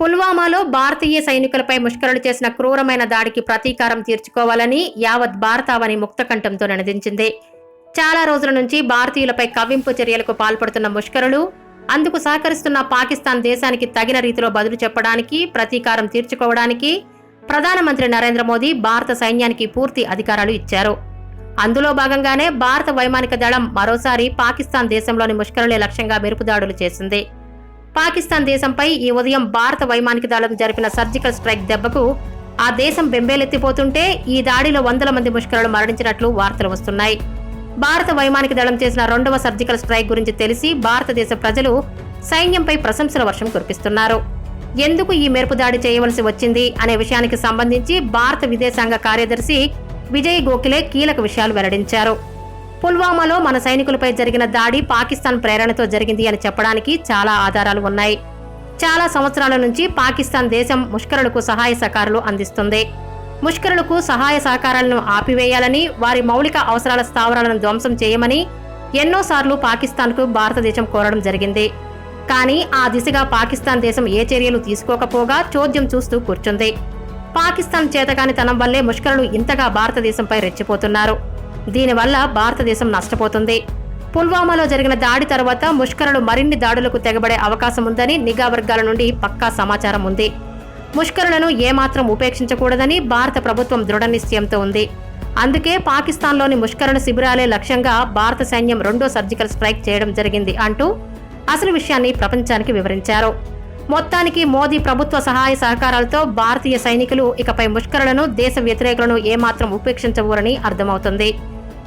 పుల్వామాలో భారతీయ సైనికులపై ముష్కరులు చేసిన క్రూరమైన దాడికి ప్రతీకారం తీర్చుకోవాలని యావత్ భారతావని ముక్తకంఠంతో నినదించింది. చాలా రోజుల నుంచి భారతీయులపై కవ్వింపు చర్యలకు పాల్పడుతున్న ముష్కరులు అందుకు సహకరిస్తున్న పాకిస్తాన్ దేశానికి తగిన రీతిలో బదులు చెప్పడానికి ప్రతీకారం తీర్చుకోవడానికి ప్రధానమంత్రి నరేంద్ర మోదీ భారత సైన్యానికి పూర్తి అధికారాలు ఇచ్చారు. అందులో భాగంగానే భారత వైమానిక దళం మరోసారి పాకిస్తాన్ దేశంలోని ముష్కరులే లక్ష్యంగా మెరుపుదాడులు చేసింది. పాకిస్తాన్ దేశంపై ఈ ఉదయం భారత వైమానిక దళం జరిపిన సర్జికల్ స్ట్రైక్ దెబ్బకు ఆ దేశం బెంబేలెత్తిపోతుంటే ఈ దాడిలో వందల మంది ముష్కరులు మరణించినట్లు వార్తలు వస్తున్నాయి. భారత వైమానిక దళం చేసిన రెండవ సర్జికల్ స్ట్రైక్ గురించి తెలిసి భారతదేశ ప్రజలు సైన్యంపై ప్రశంసల వర్షం కురిపిస్తున్నారు. ఎందుకు ఈ మెరుపు దాడి చేయవలసి వచ్చింది అనే విషయానికి సంబంధించి భారత విదేశాంగ కార్యదర్శి విజయ్ గోఖలే కీలక విషయాలు వెల్లడించారు. పుల్వామాలో మన సైనికులపై జరిగిన దాడి పాకిస్తాన్ ప్రేరణతో జరిగింది అని చెప్పడానికి చాలా ఆధారాలు ఉన్నాయి. చాలా సంవత్సరాల నుంచి పాకిస్తాన్ దేశం ముష్కరులకు సహాయ సహకారాలు అందిస్తుంది. ముష్కరులకు సహాయ సహకారాలను ఆపివేయాలని వారి మౌలిక అవసరాల స్థావరాలను ధ్వంసం చేయమని ఎన్నోసార్లు పాకిస్తాన్కు భారతదేశం కోరడం జరిగింది. కానీ ఆ దిశగా పాకిస్తాన్ దేశం ఏ చర్యలు తీసుకోకపోగా చోద్యం చూస్తూ కూర్చుంది. పాకిస్తాన్ చేతకానితనం వల్లే ముష్కరులు ఇంతగా భారతదేశంపై రెచ్చిపోతున్నారు. దీనివల్ల భారతదేశం నష్టపోతుంది. పుల్వామాలో జరిగిన దాడి తర్వాత ముష్కరులు మరిన్ని దాడులకు తెగబడే అవకాశం ఉందని నిఘా వర్గాల నుండి పక్కా సమాచారం ఉంది. ముష్కరులను ఏమాత్రం ఉపేక్షించకూడదని భారత ప్రభుత్వం దృఢ నిశ్చయంతో ఉంది. అందుకే పాకిస్తాన్లోని ముష్కరుల శిబిరాలే లక్ష్యంగా భారత సైన్యం రెండో సర్జికల్ స్ట్రైక్ చేయడం జరిగింది అంటూ అసలు విషయాన్ని ప్రపంచానికి వివరించారు. మొత్తానికి మోదీ ప్రభుత్వ సహాయ సహకారాలతో భారతీయ సైనికులు ఇకపై ముష్కరులను దేశ వ్యతిరేకులను ఏమాత్రం ఉపేక్షించవరని అర్థమవుతుంది.